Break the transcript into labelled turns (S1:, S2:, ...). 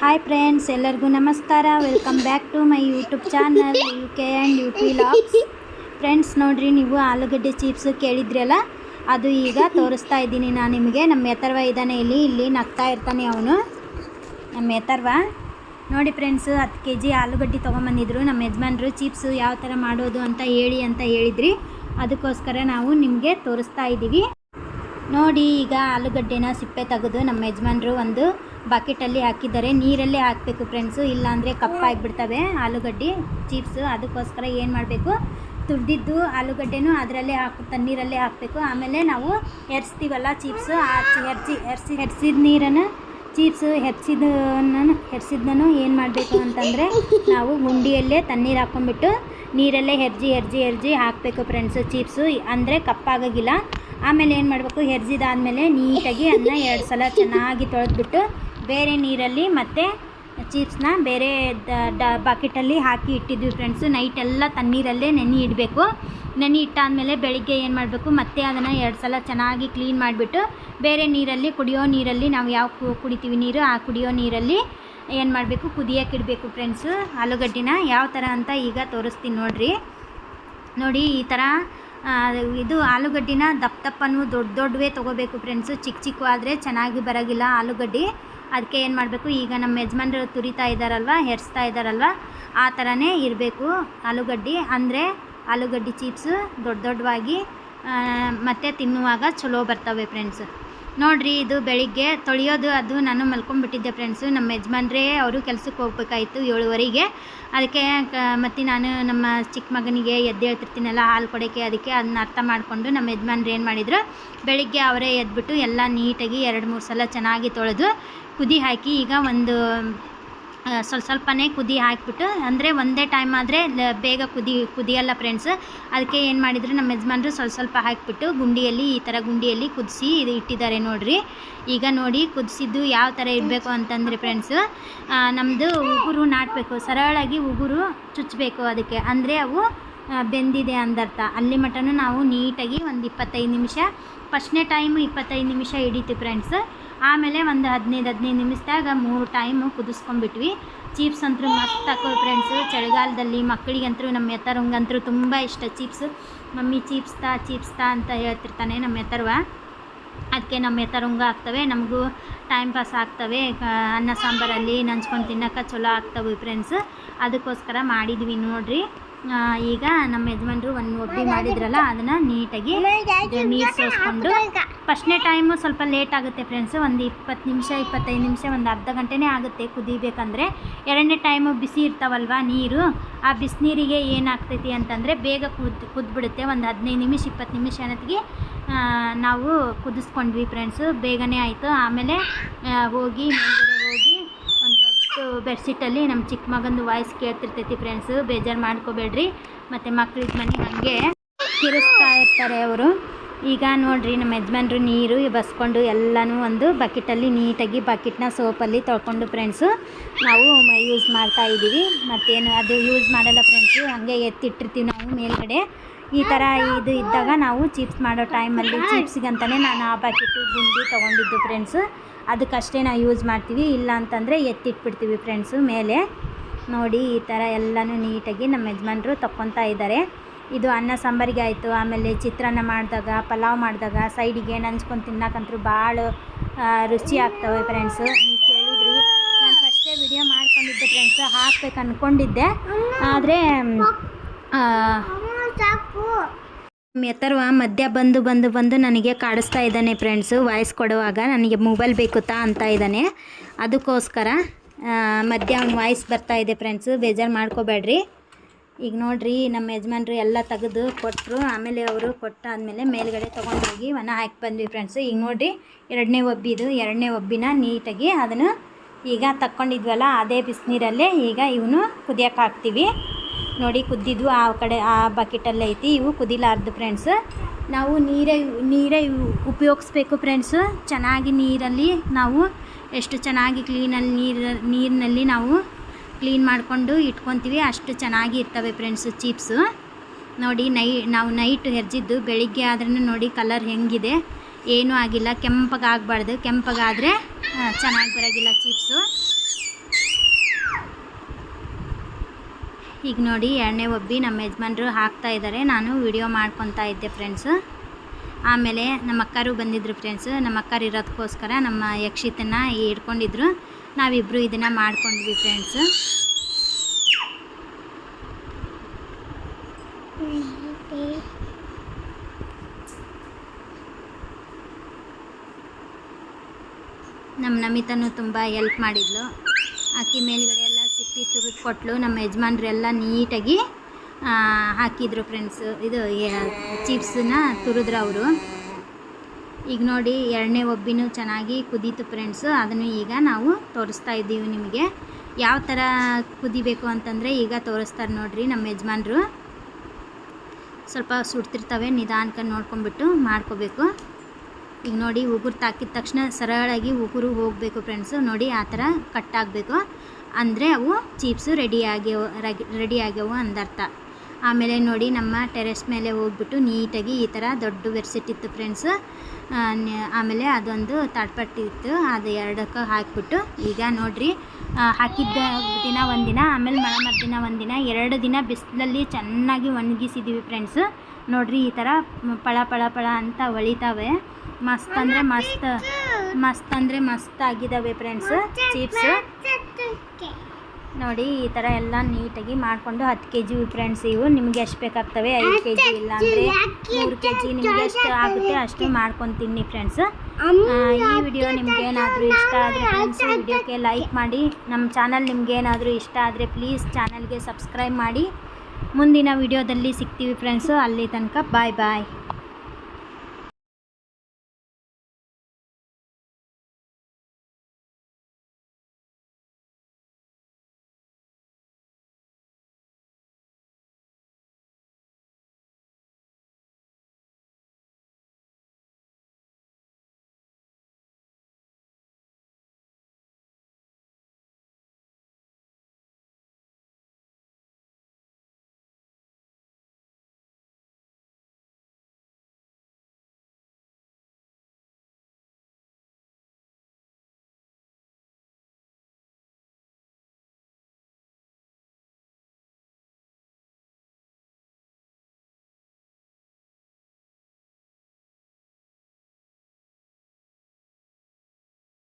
S1: Hi friends ಎಲ್ಲರಿಗೂ ನಮಸ್ಕಾರ. Welcome back to my YouTube channel U K and U P LOX friends ನೋಡಿರಿ, ನೀವು ಆಲೂಗಡ್ಡೆ ಚಿಪ್ಸ್ ಕೇಳಿದ್ರಲ್ಲ, ಅದು ಈಗ ತೋರಿಸ್ತಾ ಇದ್ದೀನಿ ನಾನು ನಿಮಗೆ. ನಮ್ಮ ಎತ್ತರ್ವ ಇದ್ದಾನೆ ಇಲ್ಲಿ ಇಲ್ಲಿ ನಗ್ತಾ ಇರ್ತಾನೆ ಅವನು. ನಮ್ಮ ಎತ್ತರ್ವ ನೋಡಿ ಫ್ರೆಂಡ್ಸ್ ಹತ್ತು ಕೆ ಜಿ ಆಲೂಗಡ್ಡೆ ತೊಗೊಂಬಂದಿದ್ರು. ನಮ್ಮ ಯಜಮಾನ್ರು ಚಿಪ್ಸು ಯಾವ ಥರ ಮಾಡೋದು ಅಂತ ಹೇಳಿ ಅಂತ ಹೇಳಿದ್ರಿ. ಅದಕ್ಕೋಸ್ಕರ ನಾವು ನಿಮಗೆ ತೋರಿಸ್ತಾ ಇದ್ದೀವಿ. ನೋಡಿ, ಈಗ ಆಲೂಗಡ್ಡೆನ ಸಿಪ್ಪೆ ತೆಗೆದು ನಮ್ಮ ಯಜಮಾನ್ರು ಒಂದು ಬಕೆಟಲ್ಲಿ ಹಾಕಿದ್ದಾರೆ. ನೀರಲ್ಲೇ ಹಾಕಬೇಕು ಫ್ರೆಂಡ್ಸು ಇಲ್ಲಾಂದರೆ ಕಪ್ಪಾಗಿಬಿಡ್ತವೆ ಆಲೂಗಡ್ಡೆ ಚಿಪ್ಸು ಅದಕ್ಕೋಸ್ಕರ ಏನು ಮಾಡಬೇಕು? ತುರಿದಿದ್ದು ಆಲೂಗಡ್ಡೆನೂ ಅದರಲ್ಲೇ ಹಾಕಿ ತಣ್ಣೀರಲ್ಲೇ ಹಾಕಬೇಕು. ಆಮೇಲೆ ನಾವು ಎರ್ಸ್ತೀವಲ್ಲ ಚಿಪ್ಸು ಆ ಎರ್ಸಿ ಎರ್ಸಿ ಹೆರ್ಸಿದ ನೀರನ್ನು ಚಿಪ್ಸು ಹೆರ್ಸಿದನ್ನು ಹೆರ್ಸಿದ್ದನ್ನು ಏನು ಮಾಡಬೇಕು ಅಂತಂದರೆ ನಾವು ಗುಂಡಿಯಲ್ಲೇ ತಣ್ಣೀರು ಹಾಕ್ಕೊಂಬಿಟ್ಟು ನೀರಲ್ಲೇ ಹೆರ್ಜಿ ಹೆರ್ಜಿ ಹೆರ್ಜಿ ಹಾಕಬೇಕು ಫ್ರೆಂಡ್ಸು ಚಿಪ್ಸು ಅಂದರೆ ಕಪ್ಪಾಗೋಗಿಲ್ಲ ಆಮೇಲೆ ಏನು ಮಾಡಬೇಕು? ಹೆರ್ಜಿದಾದ್ಮೇಲೆ ನೀಟಾಗಿ ಅದನ್ನ ಎರಡು ಸಲ ಚೆನ್ನಾಗಿ ತೊಳೆದ್ಬಿಟ್ಟು ಬೇರೆ ನೀರಲ್ಲಿ ಮತ್ತು ಚಿಪ್ಸ್ನ ಬೇರೆ ದ ಡ ಬಕೆಟಲ್ಲಿ ಹಾಕಿ ಇಟ್ಟಿದ್ವಿ ಫ್ರೆಂಡ್ಸು ನೈಟೆಲ್ಲ ತಣ್ಣೀರಲ್ಲೇ ನೆನೆ ಇಡಬೇಕು. ನೆನೆ ಇಟ್ಟಾದಮೇಲೆ ಬೆಳಿಗ್ಗೆ ಏನು ಮಾಡಬೇಕು? ಮತ್ತೆ ಅದನ್ನು ಎರಡು ಸಲ ಚೆನ್ನಾಗಿ ಕ್ಲೀನ್ ಮಾಡಿಬಿಟ್ಟು ಬೇರೆ ನೀರಲ್ಲಿ ಕುಡಿಯೋ ನೀರಲ್ಲಿ ನಾವು ಯಾವ ಕುಡಿತೀವಿ ನೀರು, ಆ ಕುಡಿಯೋ ನೀರಲ್ಲಿ ಏನು ಮಾಡಬೇಕು? ಕುದಿಯೋಕೆ ಇಡಬೇಕು ಫ್ರೆಂಡ್ಸು ಆಲೂಗಡ್ಡಿನ ಯಾವ ಥರ ಅಂತ ಈಗ ತೋರಿಸ್ತೀನಿ ನೋಡಿರಿ. ನೋಡಿ ಈ ಥರ ಇದು ಆಲೂಗಡ್ಡಿನ ದಪ್ಪ ದಪ್ಪನೂ ದೊಡ್ಡ ದೊಡ್ಡವೇ ತೊಗೋಬೇಕು ಫ್ರೆಂಡ್ಸು ಚಿಕ್ಕ ಚಿಕ್ಕ ಆದರೆ ಚೆನ್ನಾಗಿ ಬರೋಗಿಲ್ಲ ಆಲೂಗಡ್ಡೆ. ಅದಕ್ಕೆ ಏನು ಮಾಡಬೇಕು, ಈಗ ನಮ್ಮ ಯಜಮಾನ್ರು ತುರಿತಾ ಇದ್ದಾರಲ್ವ ಹೆರ್ಸ್ತಾ ಇದ್ದಾರಲ್ವ ಆ ಥರನೇ ಇರಬೇಕು ಆಲೂಗಡ್ಡೆ. ಅಂದರೆ ಆಲೂಗಡ್ಡೆ ಚಿಪ್ಸು ದೊಡ್ಡ ದೊಡ್ಡವಾಗಿ ಮತ್ತು ತಿನ್ನುವಾಗ ಚಲೋ ಬರ್ತವೆ ಫ್ರೆಂಡ್ಸ್ ನೋಡ್ರಿ, ಇದು ಬೆಳಿಗ್ಗೆ ತೊಳೆಯೋದು, ಅದು ನಾನು ಮಲ್ಕೊಂಡ್ಬಿಟ್ಟಿದ್ದೆ ಫ್ರೆಂಡ್ಸು ನಮ್ಮ ಯಜಮಾನ್ರೇ ಅವರು ಕೆಲಸಕ್ಕೆ ಹೋಗ್ಬೇಕಾಯಿತು ಏಳುವರೆಗೆ. ಅದಕ್ಕೆ, ಕ, ಮತ್ತು ನಾನು ನಮ್ಮ ಚಿಕ್ಕ ಮಗನಿಗೆ ಎದ್ದೇಳ್ತಿರ್ತೀನಲ್ಲ ಹಾಲು ಕೊಡೋಕ್ಕೆ, ಅದಕ್ಕೆ ಅದನ್ನ ಅರ್ಥ ಮಾಡಿಕೊಂಡು ನಮ್ಮ ಯಜಮಾನ್ರು ಏನು ಮಾಡಿದರು, ಬೆಳಿಗ್ಗೆ ಅವರೇ ಎದ್ಬಿಟ್ಟು ಎಲ್ಲ ನೀಟಾಗಿ ಎರಡು ಮೂರು ಸಲ ಚೆನ್ನಾಗಿ ತೊಳೆದು ಕುದಿ ಹಾಕಿ ಈಗ ಒಂದು ಸ್ವಲ್ಪ ಸ್ವಲ್ಪನೇ ಕುದಿ ಹಾಕಿಬಿಟ್ಟು, ಅಂದರೆ ಒಂದೇ ಟೈಮ್ ಆದರೆ ಬೇಗ ಕುದಿ, ಕುದಿಯಲ್ಲ ಫ್ರೆಂಡ್ಸ್ ಅದಕ್ಕೆ ಏನು ಮಾಡಿದರೆ, ನಮ್ಮ ಯಜಮಾನ್ರು ಸ್ವಲ್ಪ ಸ್ವಲ್ಪ ಹಾಕಿಬಿಟ್ಟು ಗುಂಡಿಯಲ್ಲಿ, ಈ ಥರ ಗುಂಡಿಯಲ್ಲಿ ಕುದಿಸಿ ಇದು ಇಟ್ಟಿದ್ದಾರೆ ನೋಡಿರಿ. ಈಗ ನೋಡಿ ಕುದಿಸಿದ್ದು ಯಾವ ಥರ ಇರಬೇಕು ಅಂತಂದರೆ ಫ್ರೆಂಡ್ಸು ನಮ್ಮದು ಉಗುರು ನಾಟಬೇಕು, ಸರಳಾಗಿ ಉಗುರು ಚುಚ್ಚಬೇಕು ಅದಕ್ಕೆ. ಅಂದರೆ ಅವು ಬೆಂದಿದೆ ಅಂದರ್ಥ. ಅಲ್ಲಿ ಮಟನೂ ನಾವು ನೀಟಾಗಿ ಒಂದು ಇಪ್ಪತ್ತೈದು ನಿಮಿಷ, ಫಸ್ಟ್ನೇ ಟೈಮು ಇಪ್ಪತ್ತೈದು ನಿಮಿಷ ಹಿಡಿತು ಫ್ರೆಂಡ್ಸ್ ಆಮೇಲೆ ಒಂದು ಹದಿನೈದು ಹದಿನೈದು ನಿಮಿಷದಾಗ ಮೂರು ಟೈಮು ಕುದಿಸ್ಕೊಂಡ್ಬಿಟ್ವಿ. ಚೀಪ್ಸ್ ಅಂತೂ ಮಸ್ತ್ ಹಾಕೋ ಫ್ರೆಂಡ್ಸು ಚಳಿಗಾಲದಲ್ಲಿ ಮಕ್ಕಳಿಗಂತೂ ನಮ್ಮ ಎತ್ತರಂಗಂತೂ ತುಂಬ ಇಷ್ಟ ಚೀಪ್ಸ್ ಮಮ್ಮಿ ಚೀಪ್ಸ್ ತಾ ಚೀಪ್ಸ್ ತಾ ಅಂತ ಹೇಳ್ತಿರ್ತಾನೆ ನಮ್ಮ ಎತ್ತರ್ವ ಅದಕ್ಕೆ ನಮ್ಮ ಎತ್ತರಂಗ ಆಗ್ತವೆ, ನಮಗೂ ಟೈಮ್ ಪಾಸ್ ಆಗ್ತವೆ. ಅನ್ನ ಸಾಂಬಾರಲ್ಲಿ ನಂಚ್ಕೊಂಡು ತಿನ್ನೋಕೆ ಚಲೋ ಆಗ್ತವೆ ಫ್ರೆಂಡ್ಸ್ ಅದಕ್ಕೋಸ್ಕರ ಮಾಡಿದ್ವಿ ನೋಡ್ರಿ. ಈಗ ನಮ್ಮ ಯಜಮಾನ್ರು ಒಂದು ಒಬ್ಬಿ ಮಾಡಿದ್ರಲ್ಲ ಅದನ್ನು ನೀಟಾಗಿ ನೀರು ಸೋಸ್ಕೊಂಡು ಫಸ್ಟ್ನೇ ಟೈಮು ಸ್ವಲ್ಪ ಲೇಟ್ ಆಗುತ್ತೆ ಫ್ರೆಂಡ್ಸ್ ಒಂದು ಇಪ್ಪತ್ತು ನಿಮಿಷ ಇಪ್ಪತ್ತೈದು ನಿಮಿಷ ಒಂದು ಅರ್ಧ ಗಂಟೆನೇ ಆಗುತ್ತೆ ಕುದಿಬೇಕಂದ್ರೆ. ಎರಡನೇ ಟೈಮು ಬಿಸಿ ಇರ್ತಾವಲ್ವ ನೀರು ಆ ಬಿಸಿನೀರಿಗೆ ಏನಾಗ್ತೈತಿ ಅಂತಂದರೆ ಬೇಗ ಕುದ್ ಕುದ್ಬಿಡುತ್ತೆ. ಒಂದು ಹದಿನೈದು ನಿಮಿಷ ಇಪ್ಪತ್ತು ನಿಮಿಷ ಅನ್ನೋತ್ತಿಗೆ ಆ, ನಾವು ಕುದಿಸ್ಕೊಂಡ್ವಿ ಫ್ರೆಂಡ್ಸು ಬೇಗನೆ ಆಯಿತು. ಆಮೇಲೆ ಹೋಗಿ ಹೋಗಿ ಬೆಡ್ಶೀಟಲ್ಲಿ ನಮ್ಮ ಚಿಕ್ಕ ಮಗಂದು ವಾಯ್ಸ್ ಕೇಳ್ತಿರ್ತೈತಿ ಫ್ರೆಂಡ್ಸು ಬೇಜಾರು ಮಾಡ್ಕೋಬೇಡ್ರಿ. ಮತ್ತು ಮಕ್ಳಿಗೆ ಮನೆ ಹಾಗೆ ಕಿರಿಸ್ತಾ ಇರ್ತಾರೆ ಅವರು. ಈಗ ನೋಡ್ರಿ ನಮ್ಮ ಯಜಮಾನ್ರು ನೀರು ಬಸ್ಕೊಂಡು ಎಲ್ಲನೂ ಒಂದು ಬಕೆಟಲ್ಲಿ ನೀಟಾಗಿ ಬಕೆಟ್ನ ಸೋಪಲ್ಲಿ ತೊಳ್ಕೊಂಡು ಫ್ರೆಂಡ್ಸು ನಾವು ಯೂಸ್ ಮಾಡ್ತಾ ಇದ್ದೀವಿ ಮತ್ತೇನು ಅದು ಯೂಸ್ ಮಾಡಲ್ಲ ಫ್ರೆಂಡ್ಸು ಹಂಗೆ ಎತ್ತಿಟ್ಟಿರ್ತೀವಿ ನಾವು ಮೇಲ್ಗಡೆ. ಈ ಥರ ಇದು ಇದ್ದಾಗ ನಾವು ಚಿಪ್ಸ್ ಮಾಡೋ ಟೈಮಲ್ಲಿ ಚಿಪ್ಸ್ಗಂತಲೇ ನಾನು ಆ ಬಕೆಟು ಗುಂಡಿ ತೊಗೊಂಡಿದ್ದು ಫ್ರೆಂಡ್ಸು ಅದಕ್ಕಷ್ಟೇ ನಾವು ಯೂಸ್ ಮಾಡ್ತೀವಿ. ಇಲ್ಲ ಅಂತಂದರೆ ಎತ್ತಿಟ್ಬಿಡ್ತೀವಿ ಫ್ರೆಂಡ್ಸು ಮೇಲೆ. ನೋಡಿ ಈ ಥರ ಎಲ್ಲನೂ ನೀಟಾಗಿ ನಮ್ಮ ಯಜಮಾನ್ರು ತಕ್ಕೊತಾ ಇದ್ದಾರೆ. ಇದು ಅನ್ನ ಸಾಂಬಾರಿಗೆ ಆಯಿತು. ಆಮೇಲೆ ಚಿತ್ರಾನ್ನ ಮಾಡಿದಾಗ ಪಲಾವ್ ಮಾಡಿದಾಗ ಸೈಡಿಗೆ ನಂಚ್ಕೊಂಡು ತಿನ್ನಕ್ಕಂತೂ ಭಾಳ ರುಚಿ ಆಗ್ತವೆ ಫ್ರೆಂಡ್ಸು ನೀವು ಕೇಳಿದ್ರಿ. ನಾನು ಫಸ್ಟೇ ವಿಡಿಯೋ ಮಾಡ್ಕೊಂಡಿದ್ದೆ ಫ್ರೆಂಡ್ಸು ಹಾಕ್ಬೇಕು ಅಂದ್ಕೊಂಡಿದ್ದೆ ಆದರೆ ಎತ್ತರ್ವ ಮಧ್ಯ ಬಂದು ಬಂದು ಬಂದು ನನಗೆ ಕಾಡಿಸ್ತಾ ಇದ್ದಾನೆ ಫ್ರೆಂಡ್ಸು ವಾಯ್ಸ್ ಕೊಡುವಾಗ ನನಗೆ ಮೊಬೈಲ್ ಬೇಕು ತಾ ಅಂತ ಇದ್ದಾನೆ. ಅದಕ್ಕೋಸ್ಕರ ಮಧ್ಯ ವಾಯ್ಸ್ ಬರ್ತಾ ಇದೆ ಫ್ರೆಂಡ್ಸು ಬೇಜಾರು ಮಾಡ್ಕೋಬೇಡ್ರಿ. ಈಗ ನೋಡಿರಿ, ನಮ್ಮ ಯಜಮಾನ್ರು ಎಲ್ಲ ತೆಗೆದು ಕೊಟ್ಟರು ಆಮೇಲೆ ಅವರು ಕೊಟ್ಟಾದಮೇಲೆ ಮೇಲ್ಗಡೆ ತೊಗೊಂಡೋಗಿ ಒಣ ಹಾಕಿ ಬಂದ್ವಿ ಫ್ರೆಂಡ್ಸು ಈಗ ನೋಡಿರಿ, ಎರಡನೇ ಒಬ್ಬಿದು ಎರಡನೇ ಒಬ್ಬಿನ ನೀಟಾಗಿ ಅದನ್ನು ಈಗ ತಕ್ಕೊಂಡಿದ್ವಲ್ಲ, ಅದೇ ಬಿಸಿನೀರಲ್ಲೇ ಈಗ ಇವನು ಕುದಿಯೋಕೆ ಹಾಕ್ತೀವಿ. ನೋಡಿ ಕುದ್ದಿದ್ವು ಆ ಕಡೆ, ಆ ಬಕೆಟಲ್ಲೇ ಐತಿ. ಇವು ಕುದಿಲಾರ್ದು ಫ್ರೆಂಡ್ಸ್ ನಾವು ನೀರೇ ನೀರೇ ಉಪಯೋಗಿಸ್ಬೇಕು ಫ್ರೆಂಡ್ಸ್ ಚೆನ್ನಾಗಿ ನೀರಲ್ಲಿ ನಾವು ಎಷ್ಟು ಚೆನ್ನಾಗಿ ಕ್ಲೀನಲ್ಲಿ ನೀರು, ನೀರಿನಲ್ಲಿ ನಾವು ಕ್ಲೀನ್ ಮಾಡಿಕೊಂಡು ಇಟ್ಕೊತೀವಿ. ಅಷ್ಟು ಚೆನ್ನಾಗಿ ಇರ್ತವೆ ಫ್ರೆಂಡ್ಸು ಚಿಪ್ಸು ನೋಡಿ ನೈ, ನಾವು ನೈಟ್ ಹೆರ್ಜಿದ್ದು ಬೆಳಿಗ್ಗೆ ಆದ್ರೂ ನೋಡಿ ಕಲರ್ ಹೆಂಗಿದೆ. ಏನೂ ಆಗಿಲ್ಲ. ಕೆಂಪಗಾಗಬಾರ್ದು ಕೆಂಪಗಾದರೆ ಚೆನ್ನಾಗಿ ಬರೋಗಿಲ್ಲ ಚಿಪ್ಸು ಈಗ ನೋಡಿ ಎಣ್ಣೆ ಒಬ್ಬಿ ನಮ್ಮ ಯಜಮಾನ್ರು ಹಾಕ್ತಾ ಇದ್ದಾರೆ. ನಾನು ವಿಡಿಯೋ ಮಾಡ್ಕೊತಾ ಇದ್ದೆ ಫ್ರೆಂಡ್ಸ್ ಆಮೇಲೆ ನಮ್ಮ ಅಕ್ಕರು ಬಂದಿದ್ರು ಫ್ರೆಂಡ್ಸ್ ನಮ್ಮ ಅಕ್ಕರು ಇರೋದಕ್ಕೋಸ್ಕರ ನಮ್ಮ ಯಕ್ಷಿತನ ಹಿಡ್ಕೊಂಡಿದ್ರು. ನಾವಿಬ್ಬರು ಇದನ್ನು ಮಾಡ್ಕೊಂಡ್ವಿ ಫ್ರೆಂಡ್ಸ್ ನಮ್ಮ ನಮಿತನು ತುಂಬ ಹೆಲ್ಪ್ ಮಾಡಿದ್ಲು. ಆಕೆ ಮೇಲ್ಗಡೆ ಸಿಪ್ಪಿ ತುರಿದು ಕೊಟ್ಟಲು ನಮ್ಮ ಯಜಮಾನ್ರೆಲ್ಲ ನೀಟಾಗಿ ಹಾಕಿದ್ರು ಫ್ರೆಂಡ್ಸ್ ಇದು ಚಿಪ್ಸನ್ನ ತುರಿದ್ರು ಅವರು. ಈಗ ನೋಡಿ, ಎರಡನೇ ಒಬ್ಬಿನೂ ಚೆನ್ನಾಗಿ ಕುದೀತು ಫ್ರೆಂಡ್ಸು ಅದನ್ನು ಈಗ ನಾವು ತೋರಿಸ್ತಾ ಇದ್ದೀವಿ ನಿಮಗೆ. ಯಾವ ಥರ ಕುದಿಬೇಕು ಅಂತಂದರೆ ಈಗ ತೋರಿಸ್ತಾರೆ ನೋಡಿರಿ ನಮ್ಮ ಯಜಮಾನ್ರು. ಸ್ವಲ್ಪ ಸುಡ್ತಿರ್ತವೆ, ನಿಧಾನಕ್ಕೆ ನೋಡ್ಕೊಂಬಿಟ್ಟು ಮಾಡ್ಕೋಬೇಕು. ಈಗ ನೋಡಿ, ಉಗುರು ತಾಕಿದ ತಕ್ಷಣ ಸರಳಾಗಿ ಉಗುರು ಹೋಗಬೇಕು ಫ್ರೆಂಡ್ಸು ನೋಡಿ, ಆ ಥರ ಕಟ್ ಆಗಬೇಕು. ಅಂದರೆ ಅವು ಚೀಪ್ಸು ರೆಡಿ ಆಗ್ಯವು ರೆಡಿ ಆಗ್ಯವು ಅಂದರ್ಥ. ಆಮೇಲೆ ನೋಡಿ ನಮ್ಮ ಟೆರೆಸ್ ಮೇಲೆ ಹೋಗ್ಬಿಟ್ಟು ನೀಟಾಗಿ ಈ ಥರ ದೊಡ್ಡ ಬೆರ್ಸಿಟ್ ಇತ್ತು ಫ್ರೆಂಡ್ಸ್ ಆಮೇಲೆ ಅದೊಂದು ತಡ್ಪಟ್ಟಿತ್ತು ಇತ್ತು. ಅದು ಎರಡಕ್ಕೆ ಹಾಕಿಬಿಟ್ಟು ಈಗ ನೋಡಿರಿ ಹಾಕಿದ್ದ ದಿನ ಒಂದಿನ ಆಮೇಲೆ ಮಳೆ ದಿನ ಒಂದಿನ ಎರಡು ದಿನ ಬಿಸಿಲಲ್ಲಿ ಚೆನ್ನಾಗಿ ಒಣಗಿಸಿದ್ದೀವಿ ಫ್ರೆಂಡ್ಸ್ ನೋಡಿರಿ ಈ ಥರ ಪಳ ಪಳ ಪಳ ಅಂತ ಒಳಿತಾವೆ. ಮಸ್ತ್ ಅಂದರೆ ಮಸ್ತ್ ಮಸ್ತ್ ಅಂದರೆ ಮಸ್ತ್ ಆಗಿದ್ದಾವೆ ಫ್ರೆಂಡ್ಸ್ ಚಿಪ್ಸ್. ನೋಡಿ ಈ ಥರ ಎಲ್ಲ ನೀಟಾಗಿ ಮಾಡಿಕೊಂಡು ಹತ್ತು ಕೆ ಜಿ ಫ್ರೆಂಡ್ಸ್ ಇವು ನಿಮಗೆ ಎಷ್ಟು ಬೇಕಾಗ್ತವೆ? ಐದು ಕೆ ಜಿ ಇಲ್ಲ ಅಂದರೆ ಮೂರು ಕೆ ಜಿ ನಿಮಗೆ ಎಷ್ಟು ಆಗುತ್ತೆ ಅಷ್ಟು ಮಾಡ್ಕೊಂಡು ತಿನ್ನಿ ಫ್ರೆಂಡ್ಸ್ ಈ ವಿಡಿಯೋ ನಿಮ್ಗೆ ಏನಾದರೂ ಇಷ್ಟ ಆದರೆ ಫ್ರೆಂಡ್ಸ್ ವಿಡಿಯೋಕ್ಕೆ ಲೈಕ್ ಮಾಡಿ. ನಮ್ಮ ಚಾನಲ್ ನಿಮ್ಗೆ ಏನಾದರೂ ಇಷ್ಟ ಆದರೆ ಪ್ಲೀಸ್ ಚಾನಲ್ಗೆ ಸಬ್ಸ್ಕ್ರೈಬ್ ಮಾಡಿ. ಮುಂದಿನ ವಿಡಿಯೋದಲ್ಲಿ ಸಿಗ್ತೀವಿ ಫ್ರೆಂಡ್ಸು ಅಲ್ಲಿ ತನಕ ಬಾಯ್ ಬಾಯ್